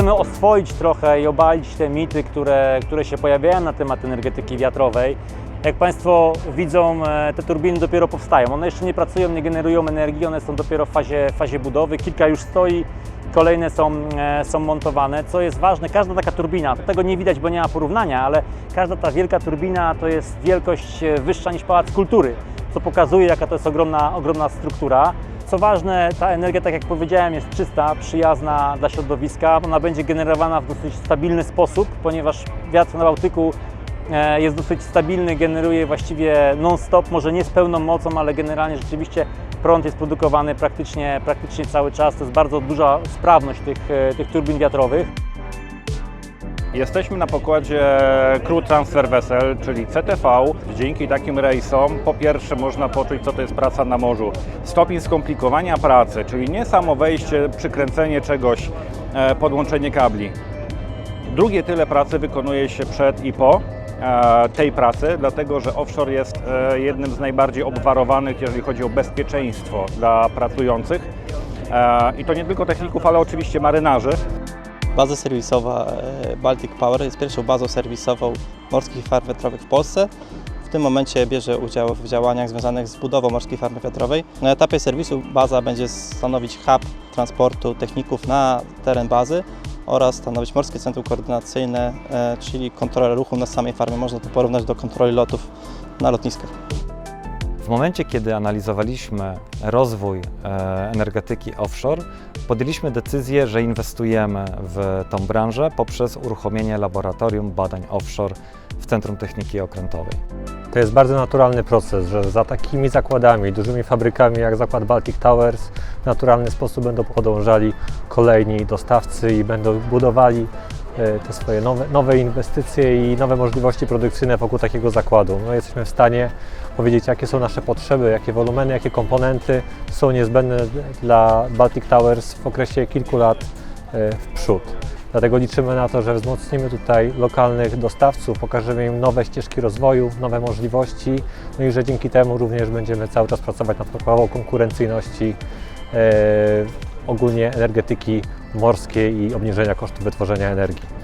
chcemy oswoić trochę i obalić te mity, które, które się pojawiają na temat energetyki wiatrowej. Jak Państwo widzą, e, te turbiny dopiero powstają. One jeszcze nie pracują, nie generują energii, one są dopiero w fazie, fazie budowy. Kilka już stoi, kolejne są, e, są montowane. Co jest ważne, każda taka turbina, tego nie widać, bo nie ma porównania, ale każda ta wielka turbina to jest wielkość e, wyższa niż Pałac Kultury, co pokazuje, jaka to jest ogromna, ogromna struktura. Co ważne, ta energia, tak jak powiedziałem, jest czysta, przyjazna dla środowiska. Ona będzie generowana w dosyć stabilny sposób, ponieważ wiatr na Bałtyku e, jest dosyć stabilny, generuje właściwie non-stop, może nie z pełną mocą, ale generalnie rzeczywiście prąd jest produkowany praktycznie, praktycznie cały czas. To jest bardzo duża sprawność tych, e, tych turbin wiatrowych. Jesteśmy na pokładzie Crew Transfer Vessel, czyli CTV. Dzięki takim rejsom po pierwsze można poczuć, co to jest praca na morzu. Stopień skomplikowania pracy, czyli nie samo wejście, przykręcenie czegoś, e, podłączenie kabli. Drugie tyle pracy wykonuje się przed i po e, tej pracy, dlatego że offshore jest e, jednym z najbardziej obwarowanych, jeżeli chodzi o bezpieczeństwo dla pracujących. I to nie tylko techników, ale oczywiście marynarzy. Baza serwisowa e, Baltic Power jest pierwszą bazą serwisową morskich farm wiatrowych w Polsce. W tym momencie bierze udział w działaniach związanych z budową morskiej farmy wiatrowej. Na etapie serwisu baza będzie stanowić hub transportu techników na teren bazy oraz stanowić morskie centrum koordynacyjne, e, czyli kontrolę ruchu na samej farmie. Można to porównać do kontroli lotów na lotniskach. W momencie, kiedy analizowaliśmy rozwój e, energetyki offshore, podjęliśmy decyzję, że inwestujemy w tą branżę poprzez uruchomienie laboratorium badań offshore w Centrum Techniki Okrętowej. To jest bardzo naturalny proces, że za takimi zakładami, dużymi fabrykami jak zakład Baltic Towers w naturalny sposób będą podążali kolejni dostawcy i będą budowali e, te swoje nowe, nowe inwestycje i nowe możliwości produkcyjne wokół takiego zakładu. My jesteśmy w stanie powiedzieć, jakie są nasze potrzeby, jakie wolumeny, jakie komponenty są niezbędne dla Baltic Towers w okresie kilku lat e, w przód. Dlatego liczymy na to, że wzmocnimy tutaj lokalnych dostawców, pokażemy im nowe ścieżki rozwoju, nowe możliwości, no i że dzięki temu również będziemy cały czas pracować nad poprawą konkurencyjności e, ogólnie energetyki morskiej i obniżenia kosztów wytworzenia energii.